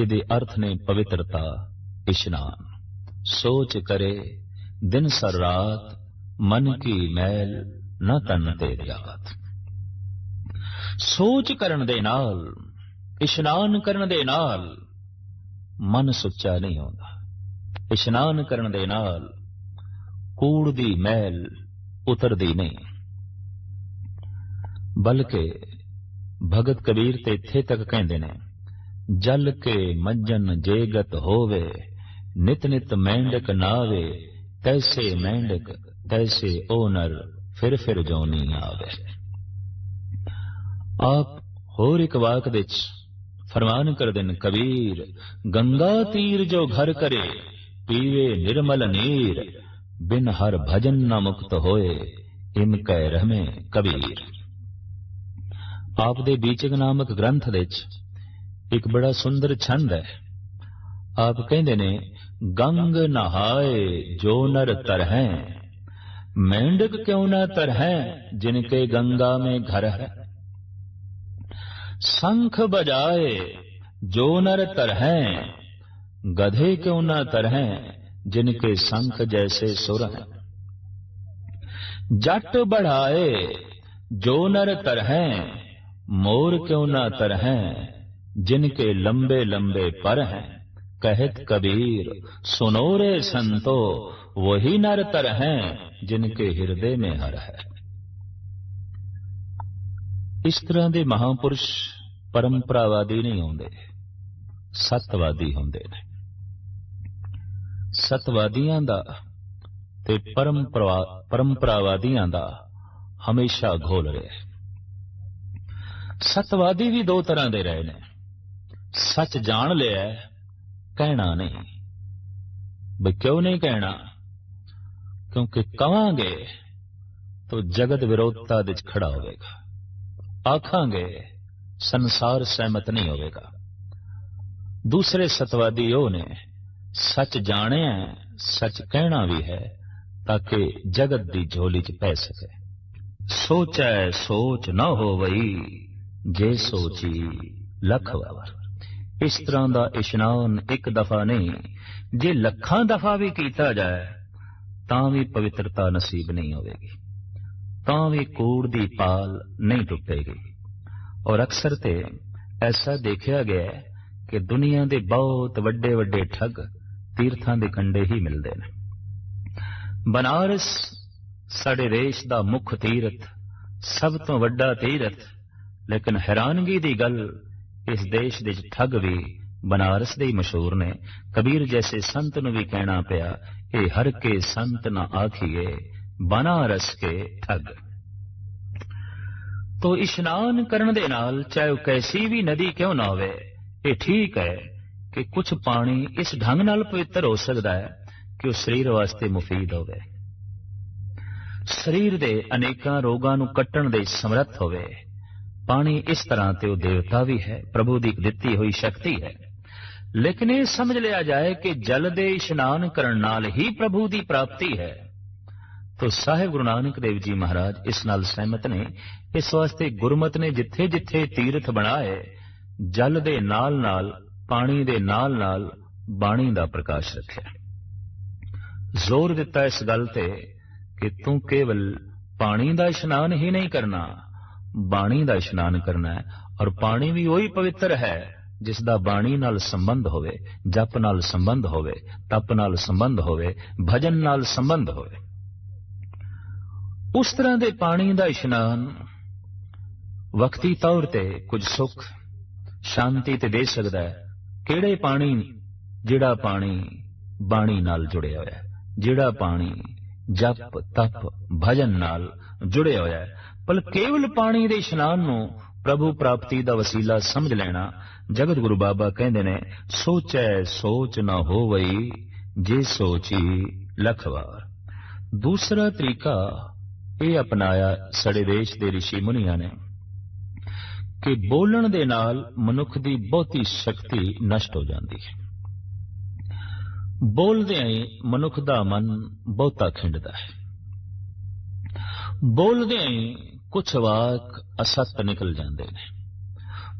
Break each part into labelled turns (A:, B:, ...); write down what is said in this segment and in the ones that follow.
A: ਇਹਦੇ ਅਰਥ ਨੇ ਪਵਿੱਤਰਤਾ, ਇਸ਼ਨਾਨ। ਸੋਚ ਕਰੇ, ਦਿਨ ਸਰ ਰਾਤ, ਮਨ ਕੀ ਮੈਲ, ਨਾ ਤਨ ਤੇ ਰਿਆਤ। ਸੋਚ ਕਰਨ ਦੇ ਨਾਲ, ਇਸ਼ਨਾਨ ਕਰਨ ਦੇ ਨਾਲ, ਮਨ ਸੁੱਚਾ ਨਹੀਂ ਹੁੰਦਾ ਇਸ਼ਨਾਨ ਕਰਨ ਦੇ ਨਾਲ, ਕੂੜ ਦੀ ਮੈਲ ਉਤਰਦੀ ਨਹੀਂ। ਬਲਕਿ ਭਗਤ ਕਬੀਰ ਤੇ ਇੱਥੇ ਤੱਕ ਕਹਿੰਦੇ ਨੇ ਜਲ ਕੇ ਮੰਜਨ ਜੇਗਤ ਹੋਵੇ, ਨਿਤ ਨਿਤ ਮੈਂਡਕ ਨਾਵੇ, ਤੈਸੇ ਮੈਂਡਕ, ਤੈਸੇ ਓ ਨਰ ਫਿਰ ਫਿਰ ਜੋਨੀ ਆਵੇ। ਆਪ ਹੋਰ ਇੱਕ ਵਾਕ ਵਿੱਚ ਫਰਮਾਨ ਕਰਦੇ ਨੇ ਕਬੀਰ, ਗੰਗਾ ਤੀਰ ਜੋ ਘਰ ਕਰੇ, ਪੀਵੇ ਨਿਰਮਲ ਨੀਰ, ਬਿਨ ਹਰ ਭਜਨ ਨਾ ਮੁਕਤ ਹੋਏ ਇਮ ਕਹਿ ਰਹਮੇ ਕਬੀਰ। ਆਪ ਦੇ ਬੀਚਕ ਨਾਮਕ ਗ੍ਰੰਥ ਵਿੱਚ ایک بڑا سندر چھند ہے۔ آپ کہیں گنگ نہائے جو نر ترہیں مینڈک کیوں نہ ترہیں جن کے گنگا میں گھر ہے۔ سنکھ بجائے جو نر ترہیں گدھے کیوں نہ ترہیں جن کے سنکھ جیسے سر ہیں۔ جٹ بڑھائے جو نر ترہیں مور کیوں نہ ترہیں जिनके लंबे लंबे पर हैं कहत कबीर सुनो रे संतो वही नर तर हैं जिनके ਹਿਰਦੇ में ਹਰ ਹੈ ਇਸ ਤਰ੍ਹਾਂ ਦੇ ਮਹਾਪੁਰਸ਼ ਪਰੰਪਰਾਵਾਦੀ ਨਹੀਂ ਹੁੰਦੇ ਸਤਵਾਦੀ ਹੁੰਦੇ ਨੇ ਸਤਵਾਦੀਆਂ ਦਾ ਤੇ ਪਰੰਪਰਾ ਪਰੰਪਰਾਵਾਦੀਆਂ ਦਾ ਹਮੇਸ਼ਾ ਘੋਲ ਰਿਹਾ ਸਤਵਾਦੀ ਵੀ ਦੋ ਤਰ੍ਹਾਂ ਦੇ ਰਹੇ ਨੇ ਸੱਚ ਜਾਣ ਲਿਆ ਕਹਿਣਾ ਨਹੀਂ। ਬਈ ਕਿਉਂ ਨਹੀਂ ਕਹਿਣਾ? ਕਿਉਂਕਿ ਕਵਾਂਗੇ ਤਾਂ ਜਗਤ ਵਿਰੋਧਤਾ ਵਿੱਚ ਖੜਾ ਹੋਵੇਗਾ। ਆਖਾਂਗੇ, ਸੰਸਾਰ ਸਹਿਮਤ ਨਹੀਂ ਹੋਵੇਗਾ। ਦੂਸਰੇ ਸਤਵਾਦੀ ਉਹ ਨੇ, ਸੱਚ ਜਾਣਿਆ ਸੱਚ ਕਹਿਣਾ ਵੀ ਹੈ, ਤਾਂ ਕਿ ਜਗਤ ਦੀ ਝੋਲੀ 'ਚ ਪੈ ਸਕੇ। ਸੋਚੈ ਸੋਚ ਨਾ ਹੋਵਈ, ਜੇ ਸੋਚੀ ਲੱਖ ਵਾਰ। ਇਸ ਤਰ੍ਹਾਂ ਦਾ ਇਸ਼ਨਾਨ ਇੱਕ ਦਫਾ ਨਹੀਂ, ਜੇ ਲੱਖਾਂ ਦਫਾ ਵੀ ਕੀਤਾ ਜਾਏ, ਤਾਂ ਵੀ ਪਵਿੱਤਰਤਾ ਨਸੀਬ ਨਹੀਂ ਹੋਵੇਗੀ, ਤਾਂ ਵੀ ਕੂੜ ਦੀ ਪਾਲ ਨਹੀਂ ਟੁੱਟੇਗੀ। ਔਰ ਅਕਸਰ ਤੇ ਐਸਾ ਦੇਖਿਆ ਗਿਆ ਕਿ ਦੁਨੀਆ ਦੇ ਬਹੁਤ ਵੱਡੇ ਵੱਡੇ ਠੱਗ ਤੀਰਥਾਂ ਦੇ ਕੰਡੇ ਹੀ ਮਿਲਦੇ ਨੇ। ਬਨਾਰਸ ਸਾਡੇ ਦੇਸ਼ ਦਾ ਮੁੱਖ ਤੀਰਥ, ਸਭ ਤੋਂ ਵੱਡਾ ਤੀਰਥ, ਲੇਕਿਨ ਹੈਰਾਨਗੀ ਦੀ ਗੱਲ ਇਸ ਦੇਸ਼ ਦੇ ਠੱਗ ਵੀ ਬਨਾਰਸ ਦੇ ਮਸ਼ਹੂਰ ਨੇ। ਕਬੀਰ ਜੈਸੇ ਸੰਤ ਨੂੰ ਵੀ ਕਹਿਣਾ ਪਿਆ, ਇਹ ਹਰ ਕੇ ਸੰਤ ਨਾ ਆਖੀਏ, ਬਨਾਰਸ ਕੇ ਠੱਗ। ਤੋ ਇਸ਼ਨਾਨ ਕਰਨ ਦੇ ਨਾਲ ਚਾਹੇ ਉਹ ਕੈਸੀ ਵੀ ਨਦੀ ਕਿਉਂ ਨਾ ਹੋਵੇ, ਇਹ ਠੀਕ ਹੈ ਕਿ ਕੁਝ ਪਾਣੀ ਇਸ ਢੰਗ ਨਾਲ ਪਵਿੱਤਰ ਹੋ ਸਕਦਾ ਹੈ ਕਿ ਉਹ ਸਰੀਰ ਵਾਸਤੇ ਮੁਫੀਦ ਹੋਵੇ। ਸਰੀਰ ਦੇ ਅਨੇਕਾਂ ਰੋਗਾਂ ਨੂੰ ਕੱਟਣ ਦੇ ਸਮਰੱਥ ਹੋਵੇ। ਪਾਣੀ ਇਸ ਤਰ੍ਹਾਂ ਤੇ ਉਹ ਦੇਵਤਾ ਵੀ ਹੈ, ਪ੍ਰਭੂ ਦੀ ਦਿੱਤੀ ਹੋਈ ਸ਼ਕਤੀ ਹੈ। ਲੇਕਿਨ ਇਹ ਸਮਝ ਲਿਆ ਜਾਏ ਕਿ ਜਲ ਦੇ ਇਸ਼ਨਾਨ ਕਰਨ ਨਾਲ ਹੀ ਪ੍ਰਭੂ ਦੀ ਪ੍ਰਾਪਤੀ ਹੈ। ਤੋ ਸਾਹਿਬ ਗੁਰੂ ਨਾਨਕ ਦੇਵ ਜੀ ਮਹਾਰਾਜ ਇਸ ਨਾਲ ਸਹਿਮਤ ਨੇ, ਇਸ ਵਾਸਤੇ ਗੁਰਮਤ ਨੇ ਜਿੱਥੇ ਜਿੱਥੇ ਤੀਰਥ ਬਣਾਏ, ਜਲ ਦੇ ਨਾਲ ਨਾਲ ਪਾਣੀ ਦੇ ਨਾਲ ਨਾਲ ਬਾਣੀ ਦਾ ਪ੍ਰਕਾਸ਼ ਰੱਖਿਆ। ਜ਼ੋਰ ਦਿੱਤਾ ਇਸ ਗੱਲ ਤੇ ਕਿ ਤੂੰ ਕੇਵਲ ਪਾਣੀ ਦਾ ਇਸ਼ਨਾਨ ਹੀ ਨਹੀਂ ਕਰਨਾ ਬਾਣੀ ਦਾ ਇਸ਼ਨਾਨ ਕਰਨਾ ਹੈ ਔਰ ਪਾਣੀ ਵੀ ਉਹੀ ਪਵਿੱਤਰ ਹੈ ਜਿਸ ਦਾ ਬਾਣੀ ਨਾਲ ਸੰਬੰਧ ਹੋਵੇ, ਜਪ ਨਾਲ ਸੰਬੰਧ ਹੋਵੇ, ਤਪ ਨਾਲ ਸੰਬੰਧ ਹੋਵੇ, ਭਜਨ ਨਾਲ ਸੰਬੰਧ ਹੋਵੇ। ਉਸ ਤਰ੍ਹਾਂ ਦੇ ਪਾਣੀ ਦਾ ਇਸ਼ਨਾਨ ਵਕਤੀ ਤੌਰ ਤੇ ਕੁਝ ਸੁੱਖ, ਸ਼ਾਂਤੀ ਤੇ ਦੇ ਸਕਦਾ ਹੈ। ਕਿਹੜੇ ਪਾਣੀ ਜਿਹੜਾ ਪਾਣੀ ਬਾਣੀ ਨਾਲ ਜੁੜਿਆ ਹੋਇਆ ਹੈ? ਜਿਹੜਾ ਪਾਣੀ ਜਪ, ਤਪ, ਭਜਨ ਨਾਲ ਜੁੜਿਆ ਹੋਇਆ ਹੈ? ਪਰ ਕੇਵਲ ਪਾਣੀ ਦੇ ਇਸ਼ਨਾਨ ਨੂੰ ਪ੍ਰਭੂ ਪ੍ਰਾਪਤੀ ਦਾ ਵਸੀਲਾ ਸਮਝ ਲੈਣਾ, ਜਗਤ ਗੁਰੂ ਬਾਬਾ ਕਹਿੰਦੇ ਨੇ, ਸੋਚੈ ਸੋਚ ਨਾ ਹੋਵਈ, ਜੇ ਸੋਚੀ ਲੱਖ ਵਾਰ। ਦੂਸਰਾ ਤਰੀਕਾ ਇਹ ਅਪਣਾਇਆ ਸਾਡੇ ਦੇਸ਼ ਦੇ ઋષਿ ਮੁਨੀਆਂ ਨੇ ਕਿ ਬੋਲਣ ਦੇ ਨਾਲ ਮਨੁੱਖ ਦੀ ਬਹੁਤੀ ਸ਼ਕਤੀ ਨਸ਼ਟ ਹੋ ਜਾਂਦੀ ਹੈ। ਬੋਲਦਿਆਂ ਹੀ ਮਨੁੱਖ ਦਾ ਮਨ ਬਹੁਤਾ ਖਿੰਡਦਾ ਹੈ। ਬੋਲਦਿਆਂ ਹੀ ਕੁਝ ਵਾਕ ਅਸਤ ਨਿਕਲ ਜਾਂਦੇ ਨੇ।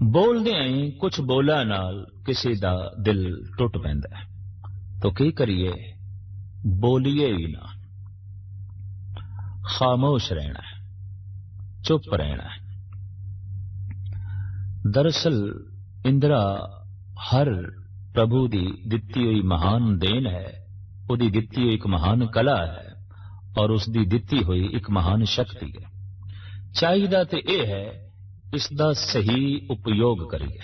A: ਬੋਲਦਿਆਂ ਹੀ ਕੁਝ ਬੋਲਾਂ ਨਾਲ ਕਿਸੇ ਦਾ ਦਿਲ ਟੁੱਟ ਪੈਂਦਾ ਹੈ। ਤਾਂ ਕੀ ਕਰੀਏ? ਬੋਲੀਏ ਹੀ ਨਾ। ਖਾਮੋਸ਼ ਰਹਿਣਾ ਹੈ। ਚੁੱਪ ਰਹਿਣਾ ਹੈ। ਦਰਅਸਲ ਇੰਦਰਾ ਹਰ ਪ੍ਰਭੂ ਦੀ ਦਿੱਤੀ ਹੋਈ ਮਹਾਨ ਦੇਣ ਹੈ। ਉਹਦੀ ਦਿੱਤੀ ਹੋਈ ਇੱਕ ਮਹਾਨ ਕਲਾ ਹੈ। ਔਰ ਉਸ ਦੀ ਦਿੱਤੀ ਹੋਈ ਇੱਕ ਮਹਾਨ ਸ਼ਕਤੀ ਹੈ। ਚਾਹੀਦਾ ਤੇ ਇਹ ਹੈ ਇਸ ਦਾ ਸਹੀ ਉਪਯੋਗ ਕਰੀਏ।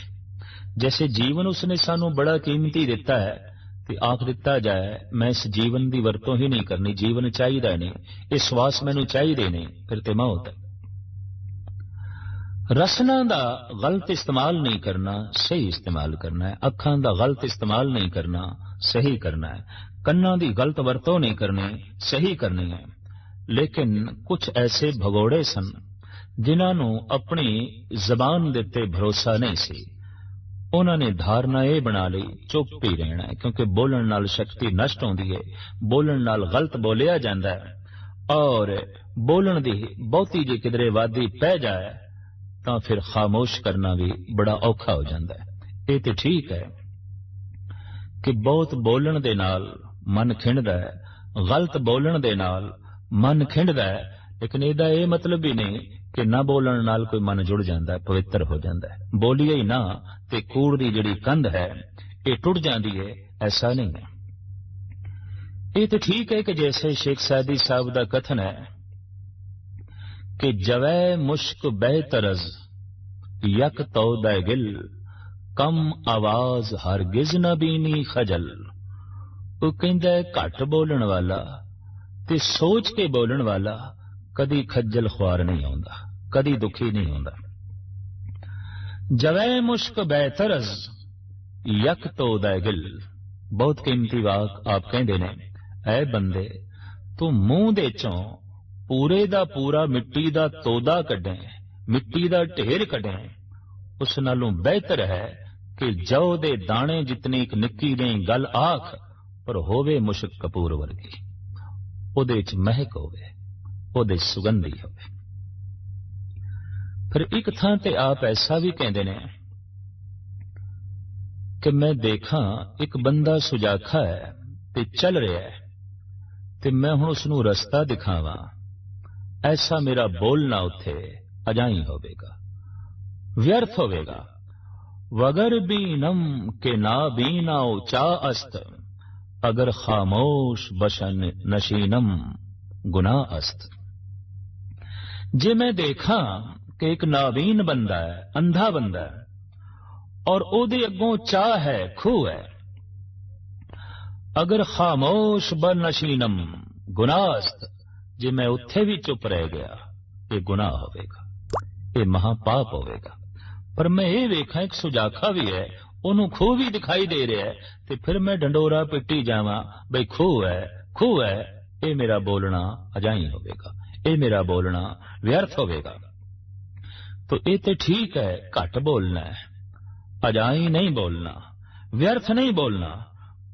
A: ਜੈਸੇ ਜੀਵਨ ਉਸਨੇ ਸਾਨੂੰ ਬੜਾ ਕੀਮਤੀ ਦਿੱਤਾ ਹੈ, ਤੇ ਆਖ ਦਿੱਤਾ ਜਾਏ, ਮੈਂ ਇਸ ਜੀਵਨ ਦੀ ਵਰਤੋਂ ਹੀ ਨਹੀਂ ਕਰਨੀ, ਜੀਵਨ ਚਾਹੀਦਾ ਨਹੀਂ, ਇਹ ਸਵਾਸ ਮੈਨੂੰ ਚਾਹੀਦੇ ਨਹੀਂ ਫਿਰ ਤੇ ਮੌਤ ਰਸਨਾ ਦਾ ਗਲਤ ਇਸਤੇਮਾਲ ਨਹੀਂ ਕਰਨਾ, ਸਹੀ ਇਸਤੇਮਾਲ ਕਰਨਾ ਹੈ। ਅੱਖਾਂ ਦਾ ਗਲਤ ਇਸਤੇਮਾਲ ਨਹੀਂ ਕਰਨਾ, ਸਹੀ ਕਰਨਾ ਹੈ। ਕੰਨਾਂ ਦੀ ਗਲਤ ਵਰਤੋਂ ਨਹੀਂ ਕਰਨੀ, ਸਹੀ ਕਰਨੀ ਹੈ। ਲੇਕਿਨ ਕੁਝ ਐਸੇ ਭਗੋੜੇ ਸਨ ਜਿਨ੍ਹਾਂ ਨੂੰ ਆਪਣੀ ਜ਼ਬਾਨ ਦੇ ਉੱਤੇ ਭਰੋਸਾ ਨਹੀਂ ਸੀ, ਉਹਨਾਂ ਨੇ ਧਾਰਨਾ ਇਹ ਬਣਾ ਲਈ, ਚੁੱਪ ਹੀ ਰਹਿਣਾ ਹੈ, ਕਿਉਂਕਿ ਬੋਲਣ ਨਾਲ ਸ਼ਕਤੀ ਨਸ਼ਟ ਹੁੰਦੀ ਹੈ, ਬੋਲਣ ਨਾਲ ਗਲਤ ਬੋਲਿਆ ਜਾਂਦਾ ਹੈ, ਔਰ ਬੋਲਣ ਦੀ ਬਹੁਤੀ ਜੇ ਕਿਧਰੇ ਵਾਦੀ ਪੈ ਜਾਏ, ਤਾਂ ਫਿਰ ਖਾਮੋਸ਼ ਕਰਨਾ ਵੀ ਬੜਾ ਔਖਾ ਹੋ ਜਾਂਦਾ ਹੈ। ਇਹ ਤੇ ਠੀਕ ਹੈ ਕਿ ਬਹੁਤ ਬੋਲਣ ਦੇ ਨਾਲ ਮਨ ਖਿੰਡਦਾ ਹੈ, ਗਲਤ ਬੋਲਣ ਦੇ ਨਾਲ ਮਨ ਖਿੰਡਦਾ ਹੈ, ਲੇਕਿਨ ਇਹਦਾ ਇਹ ਮਤਲਬ ਵੀ ਨਹੀਂ ਕਿ ਨਾ ਬੋਲਣ ਨਾਲ ਕੋਈ ਮਨ ਜੁੜ ਜਾਂਦਾ ਹੈ, ਪਵਿੱਤਰ ਹੋ ਜਾਂਦਾ ਹੈ। ਬੋਲੀਏ ਹੀ ਨਾ ਤੇ ਕੂੜ ਦੀ ਜਿਹੜੀ ਕੰਧ ਹੈ, ਇਹ ਟੁੱਟ ਜਾਂਦੀ ਹੈ, ਐਸਾ ਨਹੀਂ ਹੈ। ਇਹ ਤਾਂ ਠੀਕ ਹੈ ਕਿ ਜੈਸੇ ਸ਼ੇਖ ਸਾਦੀ ਸਾਹਿਬ ਦਾ ਕਥਨ ਹੈ ਕਿ ਜਵੈ ਮੁਸ਼ਕ ਬਹਿ ਤਰਜ਼, ਯਕ ਤੌਦਾ ਗਿਲ, ਕਮ ਆਵਾਜ਼ ਹਰਗਿਜ਼ ਨਾ ਬੀਨੀ ਖਜਲ। ਉਹ ਕਹਿੰਦਾ ਘੱਟ ਬੋਲਣ ਵਾਲਾ ਤੇ ਸੋਚ ਕੇ ਬੋਲਣ ਵਾਲਾ ਕਦੀ ਖੱਜਲ ਖੁਆਰ ਨਹੀਂ ਆਉਂਦਾ, ਕਦੀ ਦੁਖੀ ਨਹੀਂ ਹੁੰਦਾ। ਜਵੈ ਮੁਸ਼ਕ ਬਹਿਤਰਜ਼ ਯਕ ਤੌਦਾ ਗਿਲ। ਬਹੁਤ ਕੀਮਤੀ ਵਾਕ ਆਪ ਕਹਿੰਦੇ ਨੇ, ਐ ਬੰਦੇ, ਤੂੰ ਮੂੰਹ ਦੇ ਚੋਂ ਪੂਰੇ ਦਾ ਪੂਰਾ ਮਿੱਟੀ ਦਾ ਤੋਦਾ ਕੱਢੇ, ਮਿੱਟੀ ਦਾ ਢੇਰ ਕੱਢੇ। ਉਸ ਨਾਲੋਂ ਬਿਹਤਰ ਹੈ ਕਿ ਜਉ ਦੇ ਦਾਣੇ ਜਿਤਨੀ ਇੱਕ ਨਿੱਕੀ ਜਿਹੀ ਗੱਲ ਆਖ, ਪਰ ਹੋਵੇ ਮੁਸ਼ਕ ਕਪੂਰ ਵਰਗੀ। ਉਹਦੇ ਚ ਮਹਿਕ ਹੋਵੇ। ਉਹਦੇ ਸੁਗੰਧੀ ਹੋਵੇ। ਫਿਰ ਇੱਕ ਥਾਂ ਤੇ ਆਪ ਐਸਾ ਵੀ ਕਹਿੰਦੇ ਨੇ ਕਿ ਮੈਂ ਦੇਖਾਂ ਇੱਕ ਬੰਦਾ ਸੁਜਾਖਾ ਹੈ ਤੇ ਚੱਲ ਰਿਹਾ ਹੈ ਤੇ ਮੈਂ ਹੁਣ ਉਸ ਨੂੰ ਰਸਤਾ ਦਿਖਾਵਾਂ। ਐਸਾ ਮੇਰਾ ਬੋਲਣਾ ਉੱਥੇ ਅਜਾਈ ਹੋਵੇਗਾ, ਵਿਅਰਥ ਹੋਵੇਗਾ। ਵਗਰ ਬੀਨਮ ਕੇ ਨਾ ਬੀਨਾਉ ਉਚਾ ਅਸਤ, ਅਗਰ ਖਾਮੋਸ਼ ਬਸ਼ਨ ਨਸ਼ੀਨਮ ਗੁਨਾ ਅਸਤ। ਜੇ ਮੈਂ ਦੇਖਾਂ ਕਿ ਇੱਕ ਨਾਵੀਨ ਬੰਦਾ ਹੈ, ਅੰਧਾ ਬੰਦਾ ਹੈ, ਔਰ ਉਹਦੇ ਅੱਗੋਂ ਚਾਹ ਹੈ, ਖੂਹ ਹੈ, ਅਗਰ ਖਾਮੋਸ਼ ਬਨਸ਼ੀਨਮ ਗੁਨਾਹਸਤ ਜੇ ਮੈਂ ਉੱਥੇ ਵੀ ਚੁੱਪ ਰਹਿ ਗਿਆ, ਇਹ ਗੁਨਾਹ ਹੋਵੇਗਾ, ਇਹ ਮਹਾਪਾਪ ਹੋਵੇਗਾ। ਪਰ ਮੈਂ ਇਹ ਵੇਖਾਂ, ਇੱਕ ਸੁਜਾਖਾ ਵੀ ਹੈ, ਉਹਨੂੰ ਖੂਹ ਵੀ ਦਿਖਾਈ ਦੇ ਰਿਹਾ ਤੇ ਫਿਰ ਮੈਂ ਡੰਡੋਰਾ ਪਿੱਟੀ ਜਾਵਾਂ, ਬਈ ਖੂਹ ਹੈ ਖੂਹ ਹੈ, ਇਹ ਮੇਰਾ ਬੋਲਣਾ ਅਜਾਈ ਹੋਵੇਗਾ। ਇਹ ਮੇਰਾ ਬੋਲਣਾ ਵਿਅਰਥ ਹੋਵੇਗਾ। ਤੋ ਇਹ ਤੇ ਠੀਕ ਹੈ, ਘੱਟ ਬੋਲਣਾ ਅਜਾਈ ਨਹੀਂ ਬੋਲਣਾ, ਵਿਅਰਥ ਨਹੀਂ ਬੋਲਣਾ,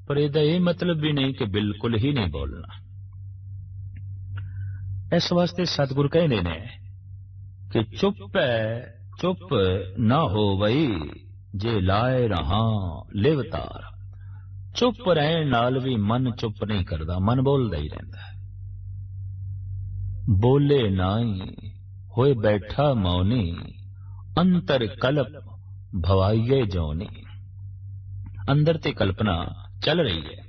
A: ਪਰ ਇਹਦਾ ਇਹ ਮਤਲਬ ਵੀ ਨਹੀਂ ਕਿ ਬਿਲਕੁਲ ਹੀ ਨਹੀਂ ਬੋਲਣਾ। ਇਸ ਵਾਸਤੇ ਸਤਿਗੁਰ ਕਹਿੰਦੇ ਨੇ ਕਿ ਚੁੱਪ ਹੈ, ਚੁੱਪ ਨਾ ਹੋਵਈ, ਜੇ ਲਾਏ ਰਹਾ ਲਿਵਤਾਰ ਚੁੱਪ ਰਹਿਣ ਨਾਲ ਵੀ ਮਨ ਚੁੱਪ ਨਹੀਂ ਕਰਦਾ, ਮਨ ਬੋਲਦਾ ਹੀ ਰਹਿੰਦਾ ਹੈ ਬੋਲੇ ਨਾਈ ਹੋਏ ਬੈਠਾ ਮੌਨੀ ਅੰਤਰ ਕਲਪ ਭਵਾਈਏ ਜੋਨੀ ਅੰਦਰ ਤੇ ਕਲਪਨਾ ਚੱਲ ਰਹੀ ਹੈ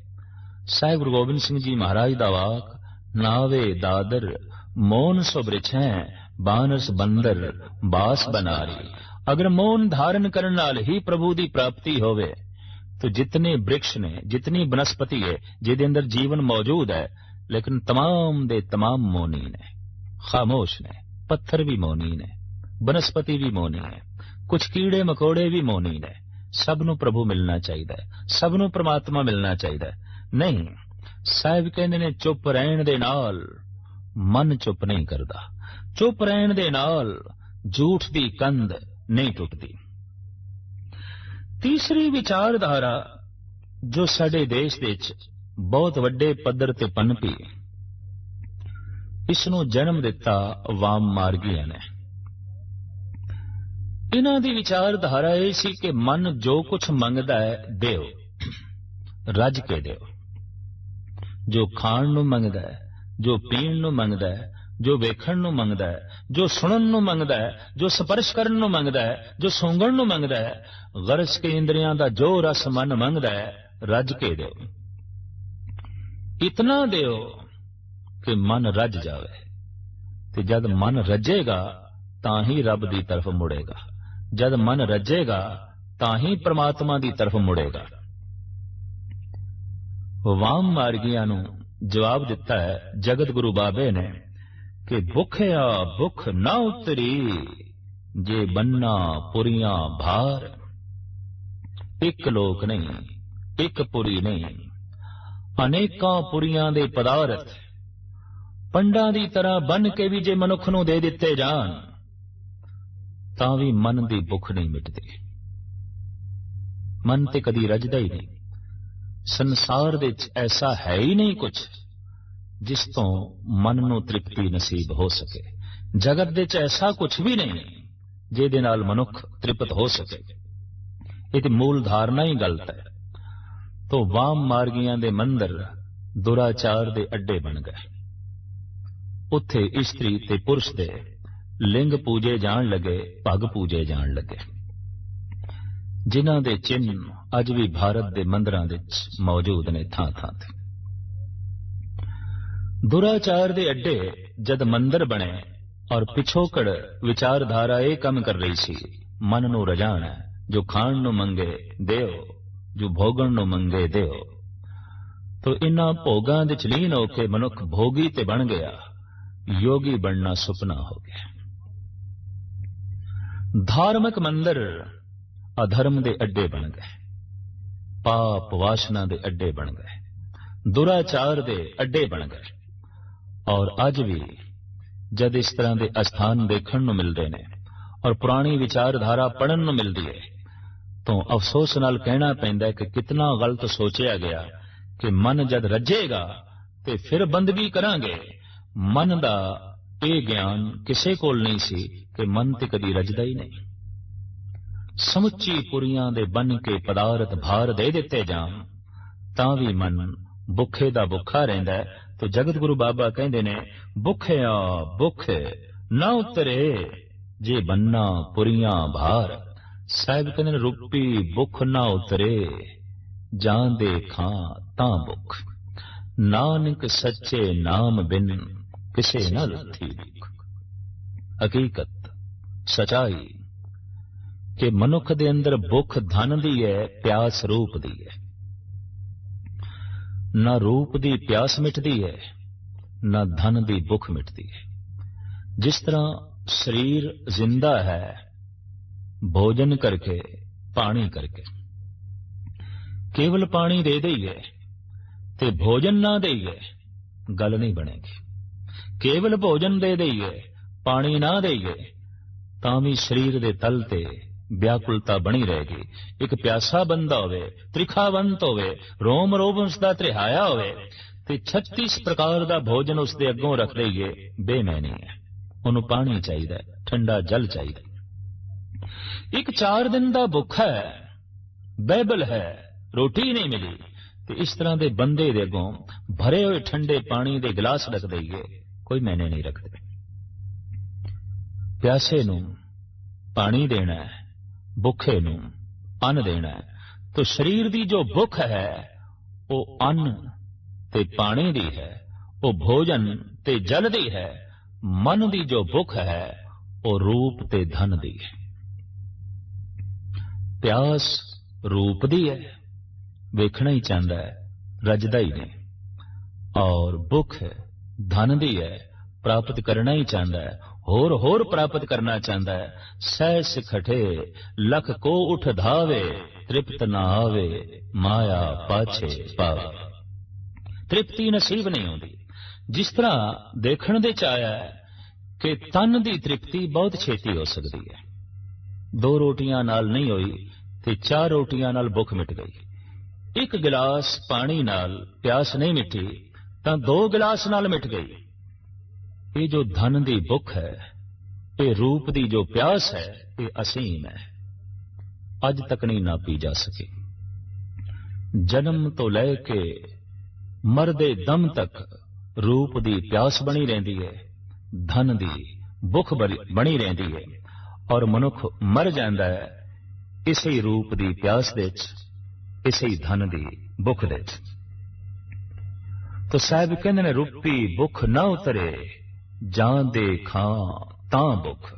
A: ਸਾਹਿਬ ਗੁਰੂ ਗੋਬਿੰਦ ਸਿੰਘ ਜੀ ਮਹਾਰਾਜ ਦਾ ਵਾਕ ਨਾਵੇ ਦਾਦਰ ਮੋਨ ਸੁਬ੍ਰਿਛੈ ਬਾਨਸ ਬੰਦਰ ਬਾਸ ਬਨਾਰੀ ਅਗਰ ਮੋਨ ਧਾਰਨ ਕਰਨ ਨਾਲ ਹੀ ਪ੍ਰਭੂ ਦੀ ਪ੍ਰਾਪਤੀ ਹੋਵੇ तो जितने वृक्ष ने जितनी वनस्पति है ਜਿਹਦੇ ਅੰਦਰ ਜੀਵਨ ਮੌਜੂਦ ਹੈ ਲੇਕਿਨ तमाम ਦੇ तमाम ਮੌਨੀ ਨੇ ਖਾਮੋਸ਼ ਨੇ ਪੱਥਰ ਵੀ ਮੌਨੀ ਨੇ ਬਨਸਪਤੀ ਵੀ ਮੌਨੀ ਹੈ ਕੁਝ ਕੀੜੇ ਮਕੌੜੇ ਵੀ ਮੌਨੀ ਨੇ ਸਭ ਨੂੰ ਪ੍ਰਭੂ ਮਿਲਣਾ ਚਾਹੀਦਾ ਹੈ ਸਭ ਨੂੰ ਪ੍ਰਮਾਤਮਾ ਮਿਲਣਾ ਚਾਹੀਦਾ ਹੈ ਨਹੀਂ ਸਾਹਿਬ ਕਹਿੰਦੇ ਨੇ ਚੁੱਪ ਰਹਿਣ ਦੇ ਨਾਲ ਮਨ ਚੁੱਪ ਨਹੀਂ ਕਰਦਾ ਚੁੱਪ ਰਹਿਣ ਦੇ ਨਾਲ ਝੂਠ ਦੀ ਕੰਧ ਨਹੀਂ ਟੁੱਟਦੀ ਤੀਸਰੀ ਵਿਚਾਰਧਾਰਾ ਜੋ ਸਾਡੇ ਦੇਸ਼ ਵਿੱਚ ਬਹੁਤ ਵੱਡੇ ਪੱਧਰ ਤੇ ਪਨਪੀ ਇਸ ਨੂੰ ਜਨਮ ਦਿੱਤਾ ਵਾਮ ਮਾਰਗੀਆਂ ਨੇ। ਇਹਨਾਂ ਦੀ ਵਿਚਾਰਧਾਰਾ ਇਹ ਸੀ ਕਿ ਮਨ ਜੋ ਕੁਝ ਮੰਗਦਾ ਹੈ ਦਿਓ, ਰੱਜ ਕੇ ਦਿਓ। ਜੋ ਖਾਣ ਨੂੰ ਮੰਗਦਾ ਹੈ, ਜੋ ਪੀਣ ਨੂੰ ਮੰਗਦਾ ਹੈ, ਜੋ ਵੇਖਣ ਨੂੰ ਮੰਗਦਾ ਹੈ, ਜੋ ਸੁਣਨ ਨੂੰ ਮੰਗਦਾ ਹੈ, ਜੋ ਸਪਰਸ਼ ਕਰਨ ਨੂੰ ਮੰਗਦਾ ਹੈ, ਜੋ ਸੌਂਗਣ ਨੂੰ ਮੰਗਦਾ ਹੈ ਗਰਜ ਕੇ ਇੰਦਰੀਆਂ ਦਾ ਜੋ ਰਸ ਮਨ ਮੰਗਦਾ ਹੈ, ਰੱਜ ਕੇ ਦਿਓ। ਇਤਨਾ ਦਿਓ ਕਿ ਮਨ ਰੱਜ ਜਾਵੇ ਤੇ ਜਦ ਮਨ ਰੱਜੇਗਾ ਤਾਂ ਹੀ ਰੱਬ ਦੀ ਤਰਫ ਮੁੜੇਗਾ ਜਦ ਮਨ ਰੱਜੇਗਾ ਤਾਂ ਹੀ ਪ੍ਰਮਾਤਮਾ ਦੀ ਤਰਫ ਮੁੜੇਗਾ ਵਾਮ ਮਾਰਗੀਆਂ ਨੂੰ ਜਵਾਬ ਦਿੱਤਾ ਹੈ ਜਗਤ ਗੁਰੂ ਬਾਬੇ ਨੇ ਕਿ ਭੁਖਿਆ ਭੁਖ ਨਾ ਉਤਰੀ ਜੇ ਬੰਨਾ ਪੁਰੀਆਂ ਭਾਰ ਇੱਕ ਲੋਕ ਨਹੀਂ ਇੱਕ ਪੁਰੀ ਨਹੀਂ ਅਨੇਕਾਂ ਪੁਰੀਆਂ ਦੇ ਪਦਾਰਥ ਪੰਡਾਂ ਦੀ ਤਰ੍ਹਾਂ ਬਨ ਕੇ ਵੀ ਜੇ ਮਨੁੱਖ ਨੂੰ ਦੇ ਦਿੱਤੇ ਜਾਣ, ਤਾਂ ਵੀ ਮਨ ਦੀ ਭੁੱਖ ਨਹੀਂ ਮਿਟਦੀ। ਮਨ ਤੇ ਕਦੀ ਰਜਦਾ ਹੀ ਨਹੀਂ। ਸੰਸਾਰ ਵਿੱਚ ਐਸਾ ਹੈ ਹੀ ਨਹੀਂ ਕੁਝ ਜਿਸ ਤੋਂ ਮਨ ਨੂੰ ਤ੍ਰਿਪਤੀ ਨਸੀਬ ਹੋ ਸਕੇ। ਜਗਤ ਦੇ ਵਿੱਚ ਐਸਾ ਕੁਝ ਵੀ ਨਹੀਂ ਜਿਹਦੇ ਨਾਲ ਮਨੁੱਖ ਤ੍ਰਿਪਤ ਹੋ ਸਕੇ। ਇਹ ਤੇ ਮੂਲ ਧਾਰਨਾ ਹੀ ਗਲਤ ਹੈ। ਤੋਂ ਵਾਮ ਮਾਰਗੀਆਂ ਦੇ ਮੰਦਰ ਦੁਰਾਚਾਰ ਦੇ ਅੱਡੇ ਬਣ ਗਏ। ਉੱਥੇ ਇਸਤਰੀ ਤੇ ਪੁਰਸ਼ ਦੇ ਲਿੰਗ ਪੂਜੇ ਜਾਣ ਲੱਗੇ, ਪੱਗ ਪੂਜੇ ਜਾਣ ਲੱਗੇ। ਜਿਨ੍ਹਾਂ ਦੇ ਚਿੰਨ ਅੱਜ ਵੀ ਭਾਰਤ ਦੇ ਮੰਦਰਾਂ ਵਿੱਚ ਮੌਜੂਦ ਨੇ ਥਾਂ ਥਾਂ ਤੇ। ਦੁਰਾਚਾਰ ਦੇ ਅੱਡੇ ਜਦ ਮੰਦਰ ਬਣੇ ਔਰ ਪਿਛੋਕੜ ਵਿਚਾਰਧਾਰਾ ਇਹ ਕੰਮ ਕਰ ਰਹੀ ਸੀ, ਮਨ ਨੂੰ ਰਜਾਣਾ ਜੋ ਖਾਣ ਨੂੰ ਮੰਗੇ, ਦਿਓ। ਜੋ ਭੋਗਣ ਨੂੰ ਮੰਗੇ ਦਿਓ। ਤੋ ਇਨ੍ਹਾਂ ਭੋਗਾਂ ਦੇ ਚਲੀਨ ਹੋ ਕੇ ਮਨੁੱਖ ਭੋਗੀ ਤੇ ਬਣ ਗਿਆ। ਯੋਗੀ ਬਣਨਾ ਸੁਪਨਾ ਹੋ ਗਿਆ। ਧਾਰਮਿਕ ਮੰਦਰ ਅਧਰਮ ਦੇ ਅੱਡੇ ਬਣ ਗਏ। ਪਾਪ ਵਾਸ਼ਨਾ ਦੇ ਅੱਡੇ ਬਣ ਗਏ। ਦੁਰਾਚਾਰ ਦੇ ਅੱਡੇ ਬਣ ਗਏ। ਔਰ ਅੱਜ ਵੀ ਜਦ ਇਸ ਤਰ੍ਹਾਂ ਦੇ ਅਸਥਾਨ ਦੇਖਣ ਨੂੰ ਮਿਲਦੇ ਨੇ ਔਰ ਪੁਰਾਣੀ ਵਿਚਾਰਧਾਰਾ ਪੜਨ ਨੂੰ ਮਿਲਦੀ ਹੈ ਤੋਂ ਅਫਸੋਸ ਨਾਲ ਕਹਿਣਾ ਪੈਂਦਾ ਹੈ ਕਿ ਕਿਤਨਾ ਗਲਤ ਸੋਚਿਆ ਗਿਆ ਕਿ ਮਨ ਜਦ ਰੱਜੇਗਾ ਤੇ ਫਿਰ ਬੰਦਗੀ ਕਰਾਂਗੇ। ਮਨ ਦਾ ਇਹ ਗਿਆਨ ਕਿਸੇ ਕੋਲ ਨਹੀਂ ਸੀ ਕਿ ਮਨ ਤੇ ਕਦੀ ਰਜਦਾ ਹੀ ਨਹੀਂ। ਸਮੁੱਚੀ ਪੁਰੀਆਂ ਦੇ ਬਨ ਕੇ ਪਦਾਰਥ ਭਾਰ ਦੇ ਦਿੱਤੇ ਜਾਣ, ਤਾਂ ਵੀ ਮਨ ਭੁੱਖੇ ਦਾ ਭੁੱਖਾ ਰਹਿੰਦਾ ਹੈ ਤੋ ਜਗਤ ਗੁਰੂ ਬਾਬਾ ਕਹਿੰਦੇ ਨੇ ਭੁੱਖਿਆ ਭੁੱਖ, ਨਾ ਉਤਰੇ ਜੇ ਬੰਨਾ ਪੁਰੀਆਂ ਭਾਰ। ਸਾਹਿਬ ਕਹਿੰਦੇ ਨੇ, ਰੂਪੀ ਭੁੱਖ ਨਾ ਉਤਰੇ ਜਾਂ ਦੇ ਖਾਂ ਤਾਂ ਭੁੱਖ। ਨਾਨਕ ਸੱਚੇ ਨਾਮ ਬਿਨ ਕਿਸੇ ਨਾ ਲੱਥੀ ਭੁੱਖ। ਹਕੀਕਤ ਸਚਾਈ ਕਿ ਮਨੁੱਖ ਦੇ ਅੰਦਰ ਭੁੱਖ ਧਨ ਦੀ ਹੈ, ਪਿਆਸ ਰੂਪ ਦੀ ਹੈ। ਨਾ ਰੂਪ ਦੀ ਪਿਆਸ ਮਿਟਦੀ ਹੈ, ਨਾ ਧਨ ਦੀ ਭੁੱਖ ਮਿਟਦੀ ਹੈ। ਜਿਸ ਤਰ੍ਹਾਂ ਸਰੀਰ ਜ਼ਿੰਦਾ ਹੈ ਭੋਜਨ ਕਰਕੇ, ਪਾਣੀ ਕਰਕੇ। ਕੇਵਲ ਪਾਣੀ ਦੇ ਦੇਈਏ ਤੇ ਭੋਜਨ ਨਾ ਦੇਈਏ, ਗੱਲ ਨਹੀਂ ਬਣੇਗੀ। ਕੇਵਲ ਭੋਜਨ ਦੇ ਦੇਈਏ, ਪਾਣੀ ਨਾ ਦੇਈਏ, ਤਾਂ ਵੀ ਸਰੀਰ ਦੇ ਤਲ ਤੇ ਵਿਆਕੁਲਤਾ ਬਣੀ ਰਹੇਗੀ। ਇੱਕ ਪਿਆਸਾ ਬੰਦਾ ਹੋਵੇ, ਤ੍ਰਿਖਾਵੰਤ ਹੋਵੇ, ਰੋਮ ਰੋਮ ਉਸ ਦਾ ਤ੍ਰਿਹਾਇਆ ਹੋਵੇ, ਤੇ 36 ਪ੍ਰਕਾਰ ਦਾ ਭੋਜਨ ਉਸ ਦੇ ਅੱਗੋਂ ਰੱਖ ਲਈਏ ਬੇਮੈਨੀ ਹੈ। ਉਹਨੂੰ ਪਾਣੀ ਚਾਹੀਦਾ ਠੰਡਾ ਜਲ ਚਾਹੀਦਾ ਇੱਕ 4 ਦਿਨ ਦਾ ਭੁੱਖਾ ਹੈ ਬਾਈਬਲ ਹੈ, ਰੋਟੀ ਨਹੀਂ ਮਿਲੀ, ਤੇ ਇਸ ਤਰ੍ਹਾਂ ਦੇ ਬੰਦੇ ਦੇ ਅੱਗੋਂ ਭਰੇ ਹੋਏ ਠੰਡੇ ਪਾਣੀ ਦੇ ਗਲਾਸ ਰੱਖ ਦਈਏ, ਕੋਈ ਮੈਨੇ ਨਹੀਂ ਰੱਖਦੇ। ਪਿਆਸੇ ਨੂੰ ਪਾਣੀ ਦੇਣਾ ਹੈ, ਭੁੱਖੇ ਨੂੰ ਅੰਨ ਦੇਣਾ ਹੈ, ਤੋ ਸਰੀਰ ਦੀ ਜੋ ਭੁੱਖ ਹੈ, ਉਹ ਅੰਨ ਤੇ ਪਾਣੀ ਦੀ ਹੈ, ਉਹ ਭੋਜਨ ਤੇ ਜਲ ਦੀ ਹੈ, ਮਨ ਦੀ ਜੋ ਭੁੱਖ ਹੈ, ਉਹ ਰੂਪ ਤੇ ਧਨ ਦੀ ਹੈ। ਪਿਆਸ ਰੂਪ ਦੀ ਹੈ। ਵੇਖਣਾ ਹੀ ਚਾਹੁੰਦਾ ਹੈ। ਰਜਦਾ ਹੀ ਨਹੀਂ। ਔਰ ਭੁੱਖ ਧਨ ਦੀ ਹੈ। ਪ੍ਰਾਪਤ ਕਰਨਾ ਹੀ ਚਾਹੁੰਦਾ ਹੈ। ਹੋਰ ਹੋਰ ਪ੍ਰਾਪਤ ਕਰਨਾ ਚਾਹੁੰਦਾ ਹੈ। ਸਹਿ ਸਿਖਠੇ, ਲਖ ਕੋ ਉਠ ਧਾਵੇ, ਤ੍ਰਿਪਤ ਨਾ ਆਵੇ, ਮਾਇਆ ਪਾਛੇ ਪਾਵੇ। ਤ੍ਰਿਪਤੀ ਨਸੀਬ ਨਹੀਂ ਹੁੰਦੀ। ਜਿਸ ਤਰ੍ਹਾਂ ਦੇਖਣ ਦੇ ਚ ਆਇਆ ਹੈ ਕਿ ਤਨ ਦੀ ਤ੍ਰਿਪਤੀ ਬਹੁਤ ਛੇਤੀ ਹੋ ਸਕਦੀ ਹੈ। ਦੋ ਰੋਟੀਆਂ ਨਾਲ ਨਹੀਂ ਹੋਈ। ਤੇ ਚਾਰ ਰੋਟੀਆਂ ਨਾਲ ਭੁੱਖ ਮਿਟ ਗਈ। ਇੱਕ ਗਿਲਾਸ ਪਾਣੀ ਨਾਲ ਪਿਆਸ ਨਹੀਂ ਮਿਟੀ ਤਾਂ ਦੋ ਗਿਲਾਸ ਨਾਲ ਮਿਟ ਗਈ। ਇਹ ਜੋ ਧਨ ਦੀ ਭੁੱਖ ਹੈ, ਇਹ ਰੂਪ ਦੀ ਜੋ ਪਿਆਸ ਹੈ, ਇਹ ਅਸੀਮ ਹੈ। ਅੱਜ ਤੱਕ ਨਹੀਂ ਨਾ ਪੀ ਜਾ ਸਕੀ। ਜਨਮ ਤੋਂ ਲੈ ਕੇ ਮਰਦੇ ਦਮ ਤੱਕ ਰੂਪ ਦੀ ਪਿਆਸ ਬਣੀ ਰਹਿੰਦੀ ਹੈ, ਧਨ ਦੀ ਭੁੱਖ ਬਣੀ ਰਹਿੰਦੀ ਹੈ ਔਰ ਮਨੁੱਖ ਮਰ ਜਾਂਦਾ ਹੈ। ਇਸੇ ਹੀ ਰੂਪ ਦੀ ਪਿਆਸ ਵਿੱਚ, ਇਸੇ ਹੀ ਧਨ ਦੀ ਭੁੱਖ ਵਿੱਚ। ਤੋ ਸਾਹਿਬ ਕਹਿੰਦੇ ਨੇ, ਰੂਪੀ ਭੁੱਖ ਨਾ ਉਤਰੇ ਜਾਂ ਦੇ ਖਾਂ ਤਾਂ ਭੁੱਖ।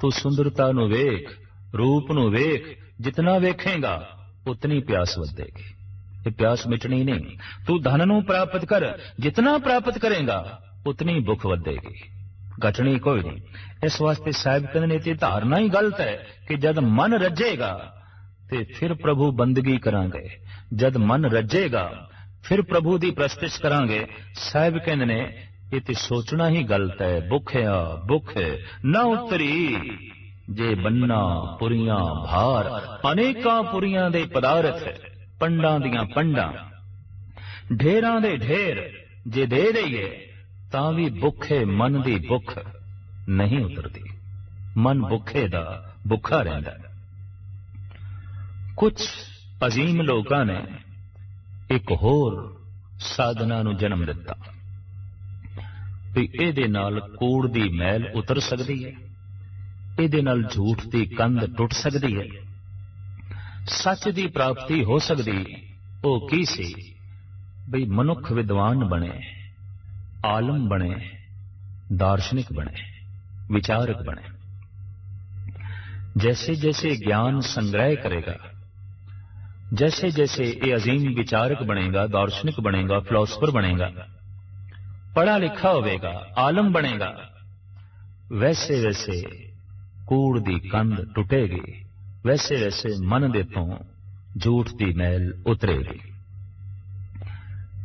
A: ਤੂੰ ਸੁੰਦਰਤਾ ਨੂੰ ਵੇਖ, ਰੂਪ ਨੂੰ ਵੇਖ, ਜਿਤਨਾ ਵੇਖੇਗਾ, ਉਤਨੀ ਪਿਆਸ ਵਧੇਗੀ। ਇਹ ਪਿਆਸ ਮਿਟਣੀ ਨਹੀਂ। ਤੂੰ ਧਨ ਨੂੰ ਪ੍ਰਾਪਤ ਕਰ, ਜਿਤਨਾ ਪ੍ਰਾਪਤ ਕਰੇਗਾ, ਉਤਨੀ ਭੁੱਖ ਵਧੇਗੀ। ਘਟਣੀ ਕੋਈ ਨਹੀਂ। ਇਸ ਵਾਸਤੇ ਸਾਹਿਬ ਕਹਿੰਦੇ ਨੇ ਤੇ ਧਾਰਨਾ ਹੀ ਗਲਤ ਹੈ ਕਿ ਜਦ ਮਨ ਰੱਜੇਗਾ, ਤੇ ਫਿਰ ਪ੍ਰਭੂ ਬੰਦਗੀ ਕਰਾਂਗੇ। ਜਦ ਮਨ ਰੱਜੇਗਾ, ਫਿਰ ਪ੍ਰਭੂ ਦੀ ਪ੍ਰਸਤਿਸ਼ ਕਰਾਂਗੇ। ਸਾਹਿਬ ਕਹਿੰਦੇ ਨੇ, ਇਹ ਤੇ ਸੋਚਣਾ ਹੀ ਗਲਤ ਹੈ। ਭੁੱਖਿਆ, ਭੁੱਖ ਨਾ ਉਤਰੀ, ਜੇ ਬੰਨਾ ਪੁਰੀਆਂ ਭਾਰ, ਅਨੇਕਾਂ ਪੁਰੀਆਂ ਦੇ ਪਦਾਰਥ, ਪੰਡਾਂ ਦੀਆਂ ਪੰਡਾਂ, ਢੇਰਾਂ ਦੇ ਢੇਰ, ਜੇ ਦੇ ਦਈਏ ਤਾਂ ਵੀ ਭੁੱਖੇ ਮਨ ਦੀ ਭੁੱਖ ਨਹੀਂ ਉਤਰਦੀ। ਮਨ ਭੁੱਖੇ ਦਾ ਭੁੱਖਾ ਰਹਿੰਦਾ ਹੈ। ਕੁਝ ਅਜ਼ੀਮ ਲੋਕਾਂ ਨੇ ਇੱਕ ਹੋਰ ਸਾਧਨਾ ਨੂੰ ਜਨਮ ਦਿੱਤਾ ਵੀ ਇਹਦੇ ਨਾਲ ਕੂੜ ਦੀ ਮੈਲ ਉਤਰ ਸਕਦੀ ਹੈ। ਇਹਦੇ ਨਾਲ ਝੂਠ ਦੀ ਕੰਧ ਟੁੱਟ ਸਕਦੀ ਹੈ। ਸੱਚ ਦੀ ਪ੍ਰਾਪਤੀ ਹੋ ਸਕਦੀ ਉਹ ਕੀ ਸੀ? ਬਈ ਮਨੁੱਖ ਵਿਦਵਾਨ ਬਣੇ। عالم بنے، دارشنک بنے، وچارک بنے۔ جیسے جیسے گیان سنگرہ کرے گا، جیسے جیسے یہ عظیم وچارک بنے گا، دارشنک بنے گا فلوسفر بنے گا۔ پڑھا لکھا ہوئے گا، عالم بنے گا۔ ویسے ویسے کوڑ دی کند ٹوٹے گی، ویسے ویسے من دے جھوٹ دی میل اترے گی۔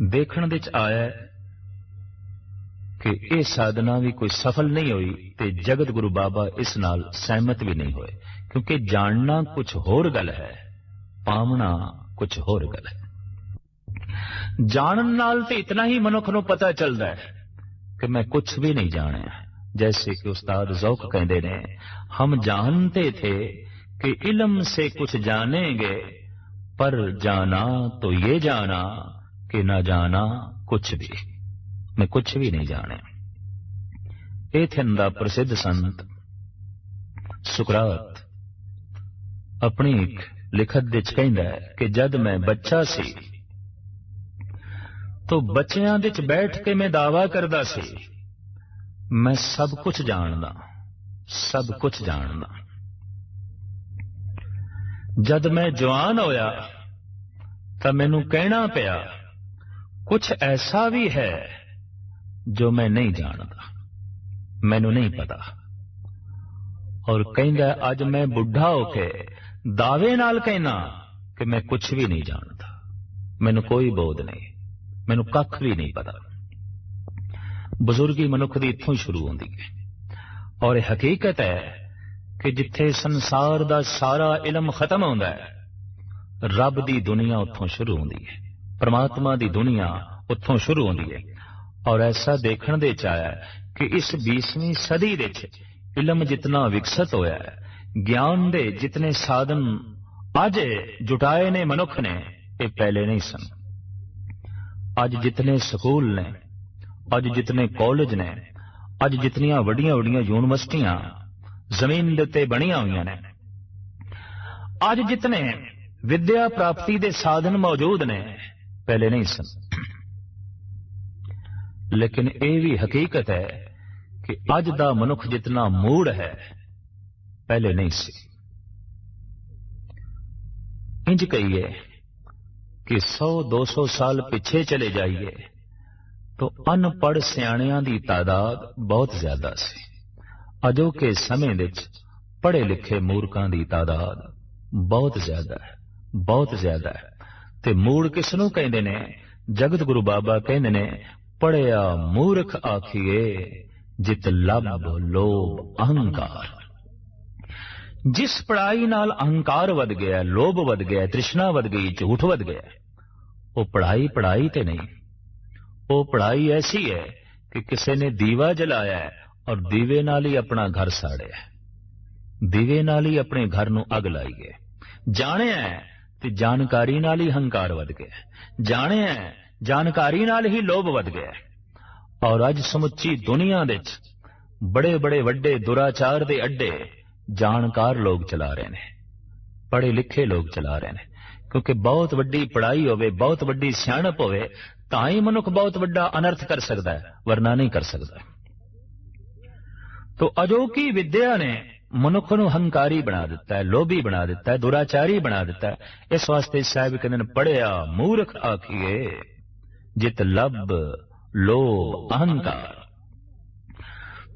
A: دیکھن دے آیا ਕਿ ਇਹ ਸਾਧਨਾ ਵੀ ਕੋਈ ਸਫਲ ਨਹੀਂ ਹੋਈ ਤੇ ਜਗਤ ਗੁਰੂ ਬਾਬਾ ਇਸ ਨਾਲ ਸਹਿਮਤ ਵੀ ਨਹੀਂ ਹੋਏ ਕਿਉਂਕਿ ਜਾਣਨਾ ਕੁਝ ਹੋਰ ਗੱਲ ਹੈ ਪਾਵਣਾ ਕੁਝ ਹੋਰ ਗੱਲ ਹੈ ਜਾਣਨ ਨਾਲ ਤੇ ਇਤਨਾ ਹੀ ਮਨੁੱਖ ਨੂੰ ਪਤਾ ਚੱਲਦਾ ਹੈ ਕਿ ਮੈਂ ਕੁਝ ਵੀ ਨਹੀਂ ਜਾਣਿਆ जैसे कि उस्ताद जौक कहते ने हम जानते थे कि इल्म से कुछ जानेंगे पर जाना तो ये जाना कि न जाना कुछ भी ਮੈਂ ਕੁਝ ਵੀ ਨਹੀਂ ਜਾਣਿਆ। ਇਹ ਥਿੰਨ ਦਾ ਪ੍ਰਸਿੱਧ ਸੰਤ ਸੁਕਰਾਤ ਆਪਣੀ ਇੱਕ ਲਿਖਤ ਵਿੱਚ ਕਹਿੰਦਾ ਹੈ ਕਿ ਜਦ ਮੈਂ ਬੱਚਾ ਸੀ ਤੋ ਬੱਚਿਆਂ ਦੇ ਵਿੱਚ ਬੈਠ ਕੇ ਮੈਂ ਦਾਵਾ ਕਰਦਾ ਸੀ, ਮੈਂ ਸਭ ਕੁਝ ਜਾਣਦਾ, ਸਭ ਕੁਝ ਜਾਣਦਾ। ਜਦ ਮੈਂ ਜਵਾਨ ਹੋਇਆ ਤਾਂ ਮੈਨੂੰ ਕਹਿਣਾ ਪਿਆ ਕੁਝ ਐਸਾ ਵੀ ਹੈ ਜੋ ਮੈਂ ਨਹੀਂ ਜਾਣਦਾ, ਮੈਨੂੰ ਨਹੀਂ ਪਤਾ। ਔਰ ਕਹਿੰਦਾ, ਅੱਜ ਮੈਂ ਬੁੱਢਾ ਹੋ ਕੇ ਦਾਅਵੇ ਨਾਲ ਕਹਿਣਾ ਕਿ ਮੈਂ ਕੁਝ ਵੀ ਨਹੀਂ ਜਾਣਦਾ। ਮੈਨੂੰ ਕੋਈ ਬੋਧ ਨਹੀਂ, ਮੈਨੂੰ ਕੱਖ ਵੀ ਨਹੀਂ ਪਤਾ। ਬਜ਼ੁਰਗੀ ਮਨੁੱਖ ਦੀ ਇੱਥੋਂ ਸ਼ੁਰੂ ਹੁੰਦੀ ਹੈ। ਔਰ ਇਹ ਹਕੀਕਤ ਹੈ ਕਿ ਜਿੱਥੇ ਸੰਸਾਰ ਦਾ ਸਾਰਾ ਇਲਮ ਖਤਮ ਹੁੰਦਾ ਹੈ, ਰੱਬ ਦੀ ਦੁਨੀਆ ਉੱਥੋਂ ਸ਼ੁਰੂ ਹੁੰਦੀ ਹੈ, ਪਰਮਾਤਮਾ ਦੀ ਦੁਨੀਆ ਉੱਥੋਂ ਸ਼ੁਰੂ ਹੁੰਦੀ ਹੈ। ਔਰ ਐਸਾ ਦੇਖਣ ਦੇ ਚ ਆਇਆ ਹੈ ਕਿ ਇਸ 20ਵੀਂ ਸਦੀ ਵਿੱਚ ਇਲਮ ਜਿਤਨਾ ਵਿਕਸਿਤ ਹੋਇਆ ਹੈ, ਗਿਆਨ ਦੇ ਜਿਤਨੇ ਸਾਧਨ ਅੱਜ ਜੁਟਾਏ ਨੇ ਮਨੁੱਖ ਨੇ, ਇਹ ਪਹਿਲੇ ਨਹੀਂ ਸਨ। ਅੱਜ ਜਿਤਨੇ ਸਕੂਲ ਨੇ, ਅੱਜ ਜਿਤਨੇ ਕਾਲਜ ਨੇ, ਅੱਜ ਜਿਤਨੀਆਂ ਵੱਡੀਆਂ ਵੱਡੀਆਂ ਯੂਨੀਵਰਸਿਟੀਆਂ ਜ਼ਮੀਨ ਦੇ ਉੱਤੇ ਬਣੀਆਂ ਹੋਈਆਂ ਨੇ, ਅੱਜ ਜਿਤਨੇ ਵਿਦਿਆ ਪ੍ਰਾਪਤੀ ਦੇ ਸਾਧਨ ਮੌਜੂਦ ਨੇ, ਪਹਿਲੇ ਨਹੀਂ ਸਨ। ਲੇਕਿਨ ਇਹ ਵੀ ਹਕੀਕਤ ਹੈ ਕਿ ਅੱਜ ਦਾ ਮਨੁੱਖ ਜਿਤਨਾ ਮੂੜ ਹੈ, ਪਹਿਲੇ ਨਹੀਂ ਸੀ। ਇੰਜ ਕਹੀਏ ਕਿ 100 200 ਸਾਲ ਪਿੱਛੇ ਚਲੇ ਜਾਈਏ तो ਅਨਪੜ ਸਿਆਣਿਆਂ ਦੀ ਤਾਦਾਦ ਬਹੁਤ ਜ਼ਿਆਦਾ ਸੀ। ਅਜੋਕੇ ਸਮੇਂ ਵਿੱਚ ਪੜ੍ਹੇ ਲਿਖੇ ਮੂਰਖਾਂ ਦੀ ਤਾਦਾਦ ਬਹੁਤ ਜ਼ਿਆਦਾ ਹੈ, ਬਹੁਤ ਜ਼ਿਆਦਾ ਹੈ। ਤੇ ਮੂੜ ਕਿਸ ਨੂੰ ਕਹਿੰਦੇ ਨੇ? ਜਗਤ ਗੁਰੂ ਬਾਬਾ ਕਹਿੰਦੇ ਨੇ ਪੜਿਆ ਮੂਰਖ ਆਖੀਏ, ਜਿਤ ਲਬ ਲੋਭ ਅਹੰਕਾਰ। ਜਿਸ ਪੜਾਈ ਨਾਲ ਅਹੰਕਾਰ ਵੱਧ ਗਿਆ, ਲੋਭ ਵੱਧ ਗਿਆ, ਤ੍ਰਿਸ਼ਨਾ ਵੱਧ ਗਈ, ਝੂਠ ਵੱਧ ਗਿਆ, ਉਹ ਪੜਾਈ ਪੜਾਈ ਤੇ ਨਹੀਂ। ਉਹ ਪੜਾਈ ਐਸੀ ਹੈ ਕਿ ਕਿਸੇ ਨੇ ਦੀਵਾ ਜਲਾਇਆ ਹੈ ਔਰ ਦੀਵੇ ਨਾਲ ਹੀ ਆਪਣਾ ਘਰ ਸਾੜਿਆ ਦੀਵੇ ਨਾਲ ਹੀ ਆਪਣੇ ਘਰ ਨੂੰ ਅੱਗ ਲਾਈ ਹੈ। ਜਾਣਿਆ ਤੇ ਜਾਣਕਾਰੀ ਨਾਲ ਹੀ ਹੰਕਾਰ ਵੱਧ ਗਿਆ ਜਾਣਿਆ ਜਾਣਕਾਰੀ ਨਾਲ ਹੀ ਲੋਭ ਵੱਧ ਗਿਆ ਔਰ ਅੱਜ ਸਮੁੱਚੀ ਦੁਨੀਆ ਦੇ ਵਿੱਚ ਬੜੇ ਬੜੇ ਵੱਡੇ ਦੁਰਾਚਾਰ ਦੇ ਅੱਡੇ ਜਾਣਕਾਰ ਲੋਕ ਚਲਾ ਰਹੇ ਨੇ ਪੜ੍ਹੇ ਲਿਖੇ ਲੋਕ ਚਲਾ ਰਹੇ ਨੇ। ਕਿਉਂਕਿ ਬਹੁਤ ਵੱਡੀ ਪੜ੍ਹਾਈ ਹੋਵੇ, ਬਹੁਤ ਵੱਡੀ ਸਿਆਣਪ ਹੋਵੇ, ਤਾਂ ਹੀ ਮਨੁੱਖ ਬਹੁਤ ਵੱਡਾ ਅਨਰਥ ਕਰ ਸਕਦਾ ਹੈ, ਵਰਨਾ ਨਹੀਂ ਕਰ ਸਕਦਾ। ਤੋ ਅਜੋਕੀ ਵਿਦਿਆ ਨੇ ਮਨੁੱਖ ਨੂੰ ਹੰਕਾਰੀ ਬਣਾ ਦਿੱਤਾ ਹੈ, ਲੋਭੀ ਬਣਾ ਦਿੱਤਾ ਹੈ, ਦੁਰਾਚਾਰੀ ਬਣਾ ਦਿੱਤਾ ਹੈ। ਇਸ ਵਾਸਤੇ ਸਾਹਿਬ ਕਹਿੰਦੇ ਨੇ ਪੜਿਆ ਮੂਰਖ ਆਖੀਏ। ਜਿਤ ਲੱਭ ਲੋਭ ਅਹੰਕਾਰ।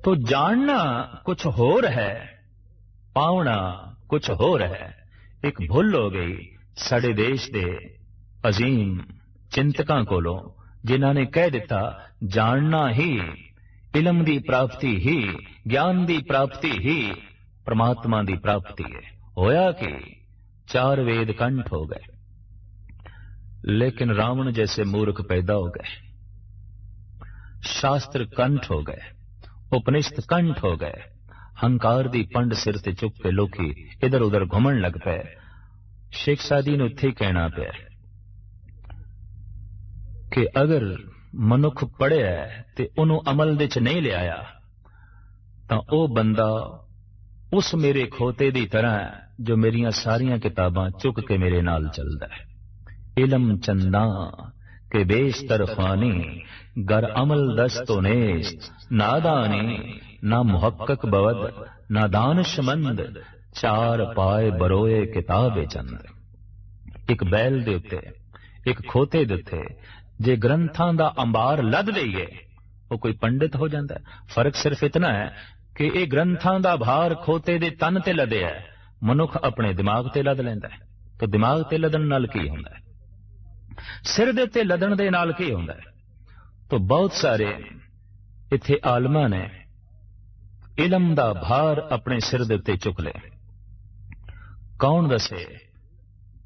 A: ਤੋ ਜਾਣਨਾ ਕੁਝ ਹੋਰ ਹੈ, ਪਾਉਣਾ ਕੁਝ ਹੋਰ ਹੈ। ਇੱਕ ਭੁੱਲ ਹੋ ਗਈ ਸਾਡੇ ਦੇਸ਼ ਦੇ ਅਜ਼ੀਮ ਚਿੰਤਕਾਂ ਕੋਲੋਂ, ਜਿਨ੍ਹਾਂ ਨੇ ਕਹਿ ਦਿੱਤਾ, ਜਾਣਨਾ ਹੀ, ਇਲਮ ਦੀ ਪ੍ਰਾਪਤੀ ਹੀ, ਗਿਆਨ ਦੀ ਪ੍ਰਾਪਤੀ ਹੀ, ਪ੍ਰਮਾਤਮਾ ਦੀ ਪ੍ਰਾਪਤੀ ਹੈ। ਹੋਇਆ ਕਿ? ਚਾਰ ਵੇਦ ਕੰਠ ਹੋ ਗਏ। ਲੇਕਿਨ ਰਾਵਣ ਜੈਸੇ ਮੂਰਖ ਪੈਦਾ ਹੋ ਗਏ ਸ਼ਾਸਤਰ ਕੰਠ ਹੋ ਗਏ ਉਪਨਿਸ਼ਦ ਕੰਠ ਹੋ ਗਏ ਹੰਕਾਰ ਦੀ ਪੰਡ ਸਿਰ ਤੇ ਚੁੱਕ ਕੇ ਲੋਕੀ ਇਧਰ ਉਧਰ ਘੁੰਮਣ ਲੱਗ ਪਏ ਸ਼ੇਖ ਸਾਦੀ ਨੂੰ ਇੱਥੇ ਕਹਿਣਾ ਪਿਆ ਕਿ ਅਗਰ ਮਨੁੱਖ ਪੜਿਆ ਤੇ ਉਹਨੂੰ ਅਮਲ ਵਿੱਚ ਨਹੀਂ ਲਿਆਇਆ ਤਾਂ ਉਹ ਬੰਦਾ ਉਸ ਮੇਰੇ ਖੋਤੇ ਦੀ ਤਰ੍ਹਾਂ ਹੈ ਜੋ ਮੇਰੀਆਂ ਸਾਰੀਆਂ ਕਿਤਾਬਾਂ ਚੁੱਕ ਕੇ ਮੇਰੇ ਨਾਲ ਚੱਲਦਾ ਹੈ ਇਲਮ ਚੰਦਾ ਕੇ ਬੇਸ਼ਤਰ ਖਾਨੀ ਗਰ ਅਮਲ ਦਸਤੋ ਨੇਸਤ ਨਾਦਾਨੀ ਨਾ ਮੁਹੱਕਕ ਬਵਦ ਨਾ ਦਾਨਸ਼ਮੰਦ ਚਾਰ ਪਾਏ ਬਰੋਏ ਕਿਤਾਬੇ ਚੰਦ ਇੱਕ ਬੈਲ ਦੇ ਉੱਤੇ ਇੱਕ ਖੋਤੇ ਦੇ ਉੱਤੇ ਜੇ ਗ੍ਰੰਥਾਂ ਦਾ ਅੰਬਾਰ ਲੱਦ ਲਈਏ ਉਹ ਕੋਈ ਪੰਡਿਤ ਹੋ ਜਾਂਦਾ ਫ਼ਰਕ ਸਿਰਫ ਇਤਨਾ ਹੈ ਕਿ ਇਹ ਗ੍ਰੰਥਾਂ ਦਾ ਭਾਰ ਖੋਤੇ ਦੇ ਤਨ ਤੇ ਲੱਦਿਆ ਹੈ ਮਨੁੱਖ ਆਪਣੇ ਦਿਮਾਗ ਤੇ ਲੱਦ ਲੈਂਦਾ ਹੈ ਤਾਂ ਦਿਮਾਗ ਤੇ ਲੱਦਣ ਨਾਲ ਕੀ ਹੁੰਦਾ ਹੈ ਸਿਰ ਦੇ ਉੱਤੇ ਲੱਦਣ ਦੇ ਨਾਲ ਕੀ ਹੁੰਦਾ ਹੈ? ਤਾਂ ਬਹੁਤ ਸਾਰੇ ਇੱਥੇ ਆਲਮਾਂ ਨੇ ਇਲਮ ਦਾ ਭਾਰ ਆਪਣੇ ਸਿਰ ਦੇ ਉੱਤੇ ਚੁੱਕ ਲਿਆ। ਕੌਣ ਦੱਸੇ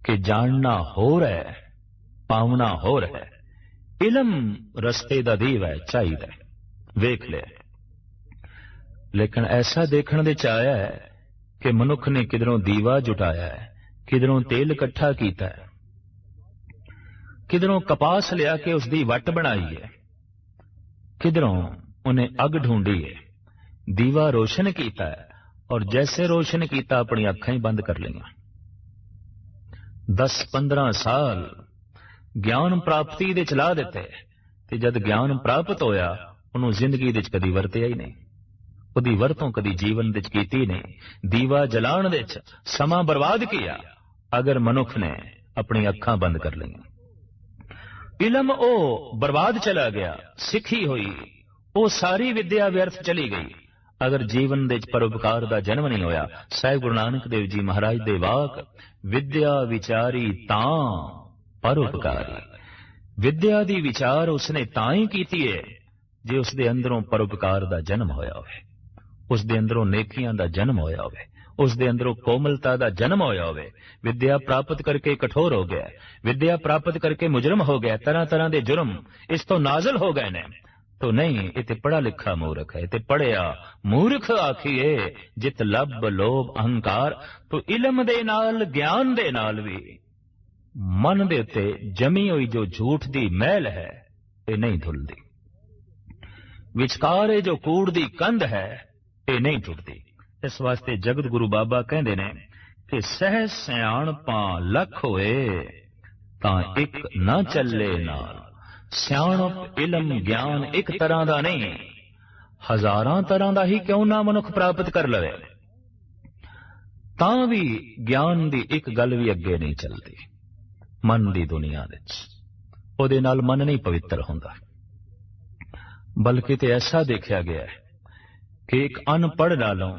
A: ਕਿ ਜਾਣਨਾ ਹੋਰ ਹੈ, ਪਾਉਣਾ ਹੋਰ ਹੈ? ਇਲਮ ਰਸਤੇ ਦਾ ਦੀਵ ਹੈ, ਚਾਹੀਦਾ ਵੇਖ ਲਿਆ। ਲੇਕਿਨ ਐਸਾ ਦੇਖਣ ਦੇ ਚ ਆਇਆ ਹੈ ਕਿ ਮਨੁੱਖ ਨੇ ਕਿਧਰੋਂ ਦੀਵਾ ਜੁਟਾਇਆ ਹੈ, ਕਿਧਰੋਂ ਤੇਲ ਇਕੱਠਾ ਕੀਤਾ ਹੈ। ਕਿਧਰੋਂ ਕਪਾਸ ਲਿਆ ਕੇ ਉਸ ਦੀ ਵੱਟ ਬਣਾਈ ਹੈ, ਕਿਧਰੋਂ ਉਹਨੇ ਅੱਗ ਢੂੰਢੀ ਹੈ, ਦੀਵਾ ਰੋਸ਼ਨ ਕੀਤਾ ਹੈ ਔਰ ਜੈਸੇ ਰੋਸ਼ਨ ਕੀਤਾ ਆਪਣੀ ਅੱਖਾਂ ਹੀ ਬੰਦ ਕਰ ਲਈਆਂ। 10-15 ਸਾਲ ਗਿਆਨ ਪ੍ਰਾਪਤੀ ਦੇ ਚਲਾ ਦਿੱਤੇ ਤੇ ਜਦ ਗਿਆਨ ਪ੍ਰਾਪਤ ਹੋਇਆ, ਉਹਨੂੰ ਜ਼ਿੰਦਗੀ ਦੇ ਵਿੱਚ ਕਦੀ ਵਰਤਿਆ ਹੀ ਨਹੀਂ। ਉਹਦੀ ਵਰਤੋਂ ਕਦੀ ਜੀਵਨ ਵਿੱਚ ਕੀਤੀ ਨਹੀਂ। ਦੀਵਾ ਜਲਾਉਣ ਵਿੱਚ ਸਮਾਂ ਬਰਬਾਦ ਕੀਤਾ ਅਗਰ ਮਨੁੱਖ ਨੇ ਆਪਣੀ ਅੱਖਾਂ ਬੰਦ ਕਰ ਲਈਆਂ। ਇਲਮ ਉਹ ਬਰਬਾਦ ਚਲਾ ਗਿਆ, ਸਿੱਖੀ ਹੋਈ। ਉਹ ਸਾਰੀ ਵਿਦਿਆ ਵਿਅਰਥ ਚਲੀ ਗਈ। ਅਗਰ ਜੀਵਨ ਦੇ ਵਿੱਚ ਪਰਉਪਕਾਰ ਦਾ ਜਨਮ ਨਹੀਂ ਹੋਇਆ, ਸਾਹਿਬ ਗੁਰੂ ਨਾਨਕ ਦੇਵ ਜੀ ਮਹਾਰਾਜ ਦੇ ਵਾਕ, ਵਿਦਿਆ ਵਿਚਾਰੀ ਤਾਂ ਪਰਉਪਕਾਰੀ। ਵਿਦਿਆ ਦੀ ਵਿਚਾਰ ਉਸਨੇ ਤਾਂ ਹੀ ਕੀਤੀ ਹੈ ਜੇ ਉਸ ਦੇ ਅੰਦਰੋਂ ਪਰਉਪਕਾਰ ਦਾ ਜਨਮ ਹੋਇਆ ਹੋਵੇ। ਉਸ ਦੇ ਅੰਦਰੋਂ ਨੇਕੀਆਂ ਦਾ ਜਨਮ ਹੋਇਆ ਹੋਵੇ। ਉਸ ਦੇ ਅੰਦਰੋਂ ਕੋਮਲਤਾ ਦਾ ਜਨਮ ਹੋਇਆ ਹੋਵੇ। ਵਿਦਿਆ ਪ੍ਰਾਪਤ ਕਰਕੇ ਕਠੋਰ ਹੋ ਗਿਆ। ਵਿਦਿਆ ਪ੍ਰਾਪਤ ਕਰਕੇ ਮੁਜਰਮ ਹੋ ਗਿਆ। ਤਰ੍ਹਾਂ ਤਰ੍ਹਾਂ ਦੇ ਜੁਰਮ ਇਸ ਤੋਂ ਨਾਜ਼ਲ ਹੋ ਗਏ ਨੇ। ਤੋ ਨਹੀਂ ਇਹ ਤੇ ਪੜਾ ਲਿਖਾ ਮੂਰਖ ਹੈ। ਤੇ ਪੜਿਆ ਮੂਰਖ ਆਖੀਏ, ਜਿਤ ਲੱਭ ਲੋਭ ਅਹੰਕਾਰ। ਤੋ ਇਲਮ ਦੇ ਨਾਲ, ਗਿਆਨ ਦੇ ਨਾਲ ਵੀ ਮਨ ਦੇ ਉੱਤੇ ਜਮੀ ਹੋਈ ਜੋ ਝੂਠ ਦੀ ਮਹਿਲ ਹੈ, ਇਹ ਨਹੀਂ ਧੁਲਦੀ। ਵਿਚਕਾਰ ਇਹ ਜੋ ਕੂੜ ਦੀ ਕੰਧ ਹੈ, ਇਹ ਨਹੀਂ ਟੁੱਟਦੀ। ਇਸ ਵਾਸਤੇ ਜਗਤ ਗੁਰੂ ਬਾਬਾ ਕਹਿੰਦੇ ਨੇ ਕਿ ਸਹਿ ਸਿਆਣਪਾਂ ਲੱਖ ਹੋਏ, ਤਾਂ ਇੱਕ ਨਾ ਚੱਲੇ ਨਾਲ। ਸਿਆਣਪ ਇਲਮ ਗਿਆਨ ਇੱਕ ਤਰ੍ਹਾਂ ਦਾ ਨਹੀਂ, ਹਜ਼ਾਰਾਂ ਤਰ੍ਹਾਂ ਦਾ ਹੀ ਕਿਉਂ ਨਾ ਮਨੁੱਖ ਪ੍ਰਾਪਤ ਕਰ ਲਵੇ? ਤਾਂ ਵੀ ਗਿਆਨ ਦੀ ਇੱਕ ਗੱਲ ਵੀ ਅੱਗੇ ਨਹੀਂ ਚੱਲਦੀ, ਮਨ ਦੀ ਦੁਨੀਆ ਵਿੱਚ। ਉਹਦੇ ਨਾਲ ਮਨ ਨਹੀਂ ਪਵਿੱਤਰ ਹੁੰਦਾ। ਬਲਕਿ ਤੇ ਐਸਾ ਦੇਖਿਆ ਗਿਆ ਹੈ ਕਿ ਇੱਕ ਅਨਪੜ੍ਹ ਨਾਲੋਂ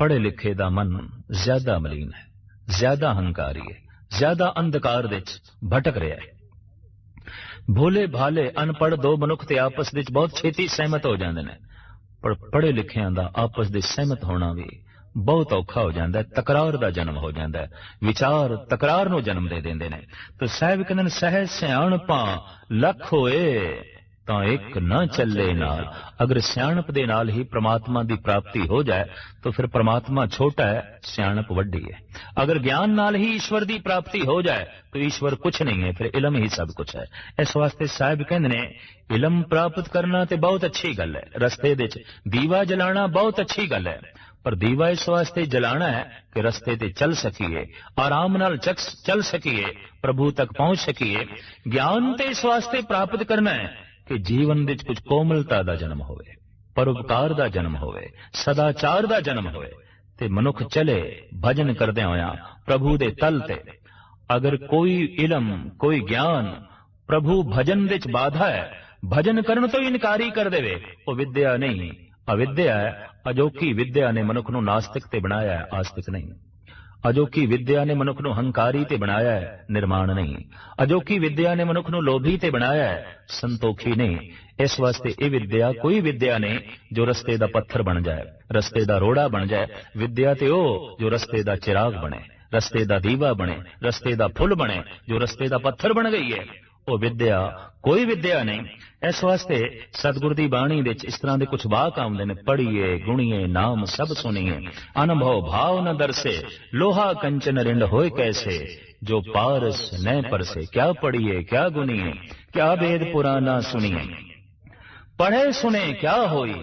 A: ਪੜ੍ਹੇ ਲਿਖੇ ਦਾ ਮਨ ਜ਼ਿਆਦਾ ਮਲੀਨ ਹੈ, ਜ਼ਿਆਦਾ ਹੰਕਾਰੀ ਹੈ, ਜ਼ਿਆਦਾ ਅੰਧਕਾਰ ਵਿੱਚ ਭਟਕ ਰਿਹਾ ਹੈ। ਭੋਲੇ ਭਾਲੇ ਅਨਪੜ੍ਹ ਦੋ ਮਨੁੱਖ ਤੇ ਆਪਸ ਵਿੱਚ ਬਹੁਤ ਛੇਤੀ ਸਹਿਮਤ ਹੋ ਜਾਂਦੇ ਨੇ, ਪਰ ਪੜ੍ਹੇ ਲਿਖਿਆਂ ਦਾ ਆਪਸ ਦੇ ਸਹਿਮਤ ਹੋਣਾ ਵੀ ਬਹੁਤ ਔਖਾ ਹੋ ਜਾਂਦਾ ਹੈ, ਤਕਰਾਰ ਦਾ ਜਨਮ ਹੋ ਜਾਂਦਾ ਹੈ। ਵਿਚਾਰ ਤਕਰਾਰ ਨੂੰ ਜਨਮ ਦੇ ਦਿੰਦੇ ਨੇ। ਤੇ ਸਾਹਿਬ ਕਹਿੰਦੇ ਨੇ, ਸਹਿ ਸਿਆਣਪਾਂ, ਲੱਖ ਹੋਏ ਤਾਂ ਇੱਕ ਨਾ ਚੱਲੇ ਨਾਲ। ਅਗਰ ਸਿਆਣਪ ਦੇ ਨਾਲ ਹੀ ਪ੍ਰਮਾਤਮਾ ਦੀ ਪ੍ਰਾਪਤੀ ਹੋ ਜਾਏ, ਤਾਂ ਫਿਰ ਪ੍ਰਮਾਤਮਾ ਛੋਟਾ ਹੈ, ਸਿਆਣਪ ਵੱਡੀ ਹੈ। ਅਗਰ ਗਿਆਨ ਨਾਲ ਹੀ ਈਸ਼ਵਰ ਦੀ ਪ੍ਰਾਪਤੀ ਹੋ ਜਾਏ, ਤਾਂ ਈਸ਼ਵਰ ਕੁਛ ਨਹੀਂ ਹੈ, ਫਿਰ ਇਲਮ ਹੀ ਸਭ ਕੁਛ ਹੈ। ਇਸ ਵਾਸਤੇ ਸਾਹਿਬ ਕਹਿੰਦੇ ਨੇ, ਇਲਮ ਪ੍ਰਾਪਤ ਕਰਨਾ ਤੇ ਬਹੁਤ ਅੱਛੀ ਗੱਲ ਹੈ। ਰਸਤੇ ਦੇ ਵਿੱਚ ਦੀਵਾ ਜਲਾਣਾ ਬਹੁਤ ਅੱਛੀ ਗੱਲ ਹੈ। ਪਰ ਦੀਵਾ ਇਸ ਵਾਸਤੇ ਜਲਾਣਾ ਹੈ ਕਿ ਰਸਤੇ ਤੇ ਚੱਲ ਸਕੀਏ, ਆਰਾਮ ਨਾਲ ਚੱਲ ਸਕੀਏ, ਪ੍ਰਭੂ ਤੱਕ ਪਹੁੰਚ ਸਕੀਏ। ਗਿਆਨ ਤੇ ਇਸ ਵਾਸਤੇ ਪ੍ਰਾਪਤ ਕਰਨਾ ਹੈ। ਕਿ ਜੀਵਨ ਵਿੱਚ ਕੁਝ ਕੋਮਲਤਾ ਦਾ ਜਨਮ ਹੋਵੇ, ਪਰਉਪਕਾਰ ਦਾ ਜਨਮ ਹੋਵੇ, ਸਦਾਚਾਰ ਦਾ ਜਨਮ ਹੋਵੇ, ਤੇ ਮਨੁੱਖ ਚਲੇ ਭਜਨ ਕਰਦਿਆਂ ਹੋਇਆ ਪ੍ਰਭੂ ਦੇ ਤਲ ਤੇ। ਅਗਰ ਕੋਈ ਇਲਮ, ਕੋਈ ਗਿਆਨ ਪ੍ਰਭੂ ਭਜਨ ਵਿੱਚ ਬਾਧਾ ਹੈ, ਭਜਨ ਕਰਨ ਤੋਂ ਇਨਕਾਰੀ ਕਰ ਦੇਵੇ, ਉਹ ਵਿਦਿਆ ਨਹੀਂ, ਅਵਿਦਿਆ ਹੈ, ਅਜੋਕੀ ਵਿਦਿਆ ਨੇ ਮਨੁੱਖ ਨੂੰ ਨਾਸਤਿਕ ਤੇ ਬਣਾਇਆ ਹੈ, ਆਸਤਿਕ ਨਹੀਂ। ਅਜੋਕੀ ਵਿਦਿਆ ਨੇ ਮਨੁੱਖ ਨੂੰ ਹੰਕਾਰੀ ਤੇ ਬਣਾਇਆ ਹੈ, ਨਿਰਮਾਣ ਨਹੀਂ। ਅਜੋਕੀ ਵਿਦਿਆ ਨੇ ਮਨੁੱਖ ਨੂੰ ਲੋਭੀ ਤੇ ਬਣਾਇਆ ਹੈ, ਸੰਤੋਖੀ ਨਹੀਂ। ਇਸ ਵਾਸਤੇ ਇਹ ਵਿਦਿਆ, ਕੋਈ ਵਿਦਿਆ ਨਹੀਂ ਜੋ ਰਸਤੇ ਦਾ ਪੱਥਰ ਬਣ ਜਾਏ, ਰਸਤੇ ਦਾ ਰੋੜਾ ਬਣ ਜਾਏ। ਵਿਦਿਆ ਤੇ ਉਹ ਜੋ ਰਸਤੇ ਦਾ ਚਿਰਾਗ ਬਣੇ, ਰਸਤੇ ਦਾ ਦੀਵਾ ਬਣੇ, ਰਸਤੇ ਦਾ ਫੁੱਲ ਬਣੇ, ਜੋ ਰਸਤੇ ਦਾ ਪੱਥਰ ਬਣ ਗਈ ਹੈ। ਉਹ ਵਿਦਿਆ ਕੋਈ ਵਿਦਿਆ ਨਹੀਂ। ਇਸ ਵਾਸਤੇ ਸਤਗੁਰ ਦੀ ਬਾਣੀ ਵਿੱਚ ਇਸ ਤਰ੍ਹਾਂ ਦੇ ਕੁਝ ਵਾਕ ਆਉਂਦੇ ਨੇ ਪੜੀਏ ਗੁਣੀਏ, ਨਾਮ ਸਭ ਸੁਣੀਏ। ਅਨਭਉ ਭਾਵ ਨ ਦਰਸੇ, ਲੋਹਾ ਕੰਚਨ ਰਿੰਡ ਹੋਏ ਕੈਸੇ, ਜੋ ਪਾਰਸ ਨੈ ਪਰਸੇ, ਕਿਆ ਪੜੀਏ ਕਿਆ ਗੁਣੀਏ, ਕਿਆ ਵੇਦ ਪੁਰਾਣਾ ਸੁਣੀਏ। ਪੜ੍ਹੇ, ਸੁਣੇ, ਕਿਆ ਹੋਈ,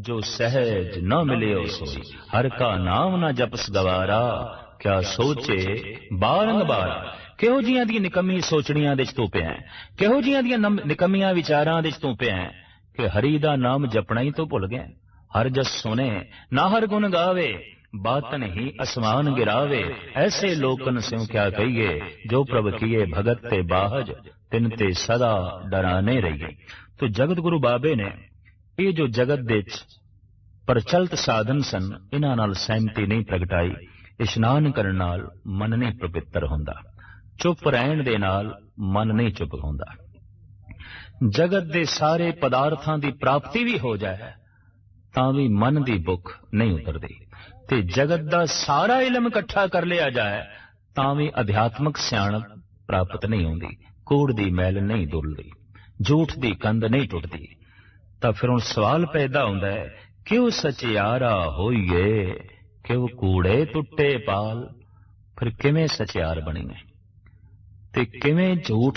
A: ਜੋ ਸਹਿਜ ਨਾ ਮਿਲਿਓ ਸੋਈ। ਹਰ ਕਾ ਨਾਮ ਨਾ ਜਪਸ ਗਵਾਰਾ, ਕਿਆ ਸੋਚੇ ਬਾਰੰਗ ਬਾਰਾ। ਕਿਹੋ ਜੀਆਂ ਦੀਆਂ ਨਿਕੰਮੀ ਸੋਚਣੀਆਂ ਦੇ ਚ ਤੂੰ ਪਿਆ ਹੈ? ਕਿਹੋ ਜੀਆਂ ਦੀਆਂ ਨਮ- ਨਿਕੰਮੀਆਂ ਵਿਚਾਰਾਂ ਦੇ ਚ ਤੂੰ ਪਿਆ ਹੈ ਕਿ ਹਰੀ ਦਾ ਨਾਮ ਜਪਣਾ ਹੀ ਤੋਂ ਭੁੱਲ ਗਿਆ ਹਰ ਜਸ ਸੁਨੇ ਨਾ ਹਰ ਗੁਣ ਗਾਵੇ, ਬਾਤਨ ਹੀ ਅਸਮਾਨ ਗਿਰਾਵੇ। ਐਸੇ ਲੋਕਨ ਸਿਉ ਕਿਆ ਕਹੀਏ, ਜੋ ਪ੍ਰਭ ਕੀਏ ਭਗਤ ਤੇ ਬਾਹਜ, ਤਿਨ ਤੇ ਸਦਾ ਡਰਾਨੇ ਰਹੀਏ। ਤੋ ਜਗਤ ਗੁਰੂ ਬਾਬੇ ਨੇ ਇਹ ਜੋ ਜਗਤ ਦੇ ਵਿੱਚ ਪ੍ਰਚਲਿਤ ਸਾਧਨ ਸਨ, ਇਹਨਾਂ ਨਾਲ ਸਹਿਮਤੀ ਨਹੀਂ ਪ੍ਰਗਟਾਈ। ਇਸ਼ਨਾਨ ਕਰਨ ਨਾਲ ਮਨ ਨਹੀਂ ਪਵਿੱਤਰ ਹੁੰਦਾ। ਚੁੱਪ ਰਹਿਣ ਦੇ ਨਾਲ ਮਨ ਨਹੀਂ ਚੁੱਪ ਹੁੰਦਾ। ਜਗਤ ਦੇ ਸਾਰੇ ਪਦਾਰਥਾਂ ਦੀ ਪ੍ਰਾਪਤੀ ਵੀ ਹੋ ਜਾਏ, ਤਾਂ ਵੀ ਮਨ ਦੀ ਭੁੱਖ ਨਹੀਂ ਉਤਰਦੀ। ਤੇ ਜਗਤ ਦਾ ਸਾਰਾ ਇਲਮ ਇਕੱਠਾ ਕਰ ਲਿਆ ਜਾਏ, ਤਾਂ ਵੀ ਅਧਿਆਤਮਕ ਸਿਆਣਪ ਪ੍ਰਾਪਤ ਨਹੀਂ ਹੁੰਦੀ, ਕੂੜ ਦੀ ਮੈਲ ਨਹੀਂ ਦੁੱਲਦੀ, ਝੂਠ ਦੀ ਕੰਧ ਨਹੀਂ ਟੁੱਟਦੀ। ਤਾਂ ਫਿਰ ਹੁਣ ਸਵਾਲ ਪੈਦਾ ਹੁੰਦਾ ਹੈ, ਕਿਉ ਸਚਿਆਰਾ ਹੋਈਏ, ਕਿਉਂ ਕੂੜੇ ਟੁੱਟੇ ਪਾਲ, ਫਿਰ ਕਿਵੇਂ ਸਚਿਆਰ ਬਣੀਏ? ਤੇ ਕਿਵੇਂ ਝੂਠ